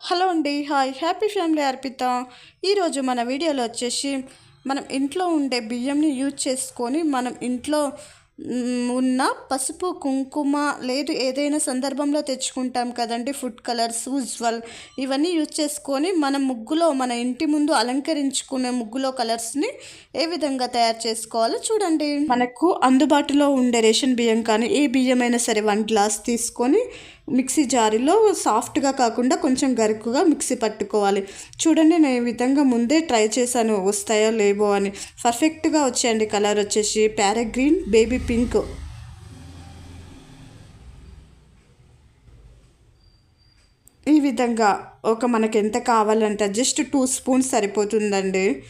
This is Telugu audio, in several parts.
హలో అండి హాయ్ హ్యాపీ ఫ్యామిలీ అర్పిత. ఈరోజు మన వీడియోలో వచ్చేసి మనం ఇంట్లో ఉండే బియ్యంని యూజ్ చేసుకొని మనం ఇంట్లో ఉన్న పసుపు కుంకుమ లేదు ఏదైనా సందర్భంలో తెచ్చుకుంటాం కదండి ఫుడ్ కలర్స్ ఉజ్వల్ ఇవన్నీ యూజ్ చేసుకొని మన ముగ్గులో మన ఇంటి ముందు అలంకరించుకునే ముగ్గులో కలర్స్ని ఏ విధంగా తయారు చేసుకోవాలో చూడండి. మనకు అందుబాటులో ఉండే రేషన్ బియ్యం కానీ ఏ బియ్యం అయినా సరే వన్ గ్లాస్ తీసుకొని మిక్సీ జారీలో సాఫ్ట్గా కాకుండా కొంచెం గరుకుగా మిక్సీ పట్టుకోవాలి. చూడండి నేను ఈ విధంగా ముందే ట్రై చేశాను. వస్తాయో లేవో అని. పర్ఫెక్ట్గా వచ్చాయండి కలర్ వచ్చేసి ప్యారాగ్రీన్ బేబీ పింక్. ఈ విధంగా ఒక మనకి ఎంత కావాలంటే జస్ట్ టూ స్పూన్స్ సరిపోతుందండి.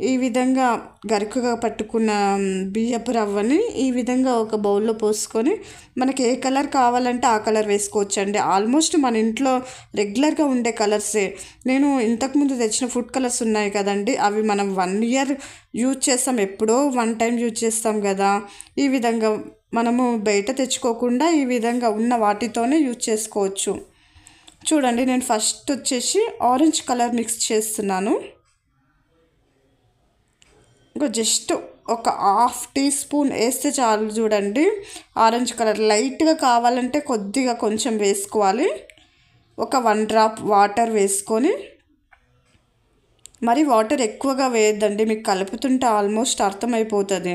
ఈ విధంగా గరుకుగా పట్టుకున్న బియ్యపు రవ్వని ఈ విధంగా ఒక బౌల్లో పోసుకొని మనకి ఏ కలర్ కావాలంటే ఆ కలర్ వేసుకోవచ్చు అండి ఆల్మోస్ట్ మన ఇంట్లో రెగ్యులర్గా ఉండే కలర్సే. నేను ఇంతకుముందు తెచ్చిన ఫుడ్ కలర్స్ ఉన్నాయి కదండి. అవి మనం వన్ ఇయర్ యూజ్ చేస్తాం. ఎప్పుడో వన్ టైం యూజ్ చేస్తాం కదా. ఈ విధంగా మనము బయట తెచ్చుకోకుండా ఈ విధంగా ఉన్న వాటితోనే యూజ్ చేసుకోవచ్చు. చూడండి నేను ఫస్ట్ వచ్చేసి ఆరెంజ్ కలర్ మిక్స్ చేస్తున్నాను. ఇంకా జస్ట్ ఒక హాఫ్ టీ స్పూన్ వేస్తే చాలు చూడండి. ఆరెంజ్ కలర్ లైట్గా కావాలంటే కొద్దిగా కొంచెం వేసుకోవాలి. ఒక వన్ డ్రాప్ వాటర్ వేసుకొని. మరి వాటర్ ఎక్కువగా వేయద్దండి మీకు కలుపుతుంటే ఆల్మోస్ట్ అర్థమైపోతుంది.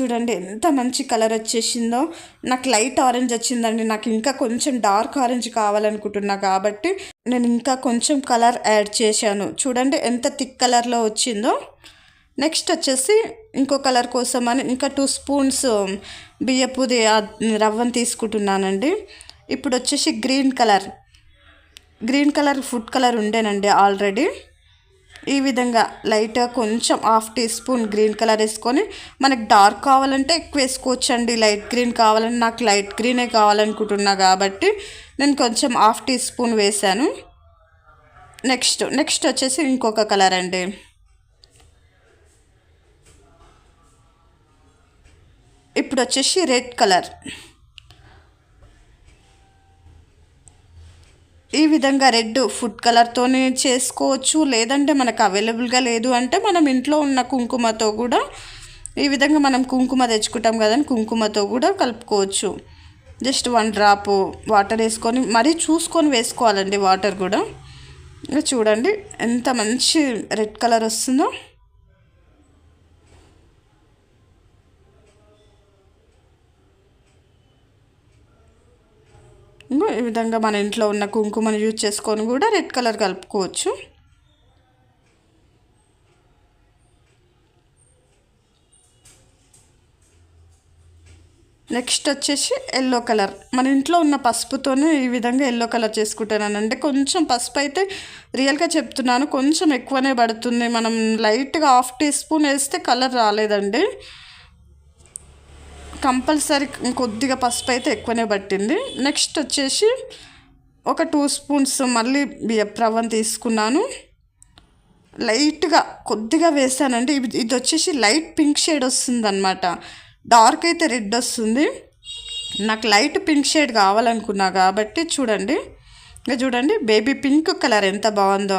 చూడండి ఎంత మంచి కలర్ వచ్చేసిందో. నాకు లైట్ ఆరెంజ్ వచ్చిందండి. నాకు ఇంకా కొంచెం డార్క్ ఆరెంజ్ కావాలనుకుంటున్నా కాబట్టి నేను ఇంకా కొంచెం కలర్ యాడ్ చేశాను. చూడండి ఎంత థిక్ కలర్లో వచ్చిందో. నెక్స్ట్ వచ్చేసి ఇంకో కలర్ కోసం అని ఇంకా టూ స్పూన్స్ బియ్యపుది రవ్వను తీసుకుంటున్నానండి. ఇప్పుడు వచ్చేసి green colour. Green colour food colour ఉండేనండి already. ఈ విధంగా లైట్గా కొంచెం half teaspoon green colour వేసుకొని మనకు డార్క్ కావాలంటే ఎక్కువ వేసుకోవచ్చండి. లైట్ గ్రీన్ కావాలని నాకు లైట్ గ్రీనే కావాలనుకుంటున్నా కాబట్టి నేను కొంచెం హాఫ్ టీ స్పూన్ వేసాను నెక్స్ట్ నెక్స్ట్ వచ్చేసి ఇంకొక కలర్ అండి. ఇప్పుడు వచ్చేసి రెడ్ కలర్. ఈ విధంగా రెడ్ ఫుడ్ కలర్తోనే చేసుకోవచ్చు. లేదంటే మనకు అవైలబుల్గా లేదు అంటే మనం ఇంట్లో ఉన్న కుంకుమతో కూడా ఈ విధంగా మనం కుంకుమ తెచ్చుకుంటాం కదండి కుంకుమతో కూడా కలుపుకోవచ్చు. జస్ట్ వన్ డ్రాప్ వాటర్ వేసుకొని మరీ చూసుకొని వేసుకోవాలండి వాటర్ కూడా. చూడండి ఎంత మంచి రెడ్ కలర్ వస్తుందో. ఈ విధంగా మన ఇంట్లో ఉన్న కుంకుమను యూజ్ చేసుకొని కూడా రెడ్ కలర్ కలుపుకోవచ్చు. నెక్స్ట్ వచ్చేసి ఎల్లో కలర్ మన ఇంట్లో ఉన్న పసుపుతోనే ఈ విధంగా ఎల్లో కలర్ చేసుకుంటాను అంటే కొంచెం పసుపు అయితే రియల్గా చెప్తున్నాను. కొంచెం ఎక్కువనే పడుతుంది. మనం లైట్గా హాఫ్ టీ స్పూన్ వేస్తే కలర్ రాలేదండి. కంపల్సరీ కొద్దిగా పసుపు అయితే ఎక్కువనే పట్టింది. నెక్స్ట్ వచ్చేసి ఒక టూ స్పూన్స్ మళ్ళీ బియ్యపు తీసుకున్నాను. లైట్గా కొద్దిగా వేసానండి. ఇది ఇది వచ్చేసి లైట్ పింక్ షేడ్ వస్తుంది అనమాట డార్క్ అయితే రెడ్ వస్తుంది. నాకు లైట్ పింక్ షేడ్ కావాలనుకున్నా కాబట్టి చూడండి. ఇంకా చూడండి బేబీ పింక్ కలర్ ఎంత బాగుందో.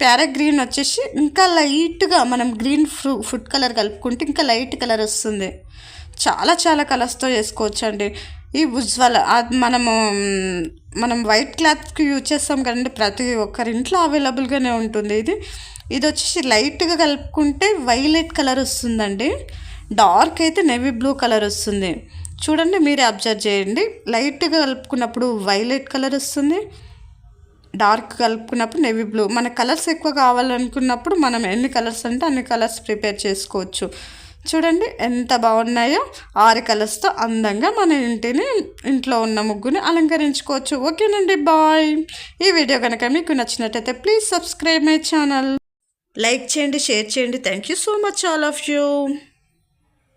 ప్యారా గ్రీన్ వచ్చేసి ఇంకా లైట్గా మనం గ్రీన్ ఫ్రూ ఫుడ్ కలర్ కలుపుకుంటే ఇంకా లైట్ కలర్ వస్తుంది. చాలా చాలా కలర్స్తో చేసుకోవచ్చు అండి ఈ ఉజ్వల అది మనము మనం వైట్ క్లాత్కి యూజ్ చేస్తాం కదండి ప్రతి ఒక్కరి ఇంట్లో అవైలబుల్గానే ఉంటుంది ఇది. ఇది వచ్చేసి లైట్గా కలుపుకుంటే వైలెట్ కలర్ వస్తుందండి. డార్క్ అయితే నెవీ బ్లూ కలర్ వస్తుంది. చూడండి మీరే అబ్జర్వ్ చేయండి. లైట్గా కలుపుకున్నప్పుడు వైలెట్ కలర్ వస్తుంది. డార్క్ కలుపుకున్నప్పుడు నెవీ బ్లూ. మన కలర్స్ ఎక్కువ కావాలనుకున్నప్పుడు మనం ఎన్ని కలర్స్ అంటే అన్ని కలర్స్ ప్రిపేర్ చేసుకోవచ్చు. చూడండి ఎంత బాగున్నాయో. ఆరు కలర్స్తో అందంగా మన ఇంటిని ఇంట్లో ఉన్న ముగ్గుని అలంకరించుకోవచ్చు. ఓకేనండి బాయ్. ఈ వీడియో కనుక మీకు నచ్చినట్టయితే please subscribe my channel. Like చేయండి షేర్ చేయండి. Thank you so much all of you.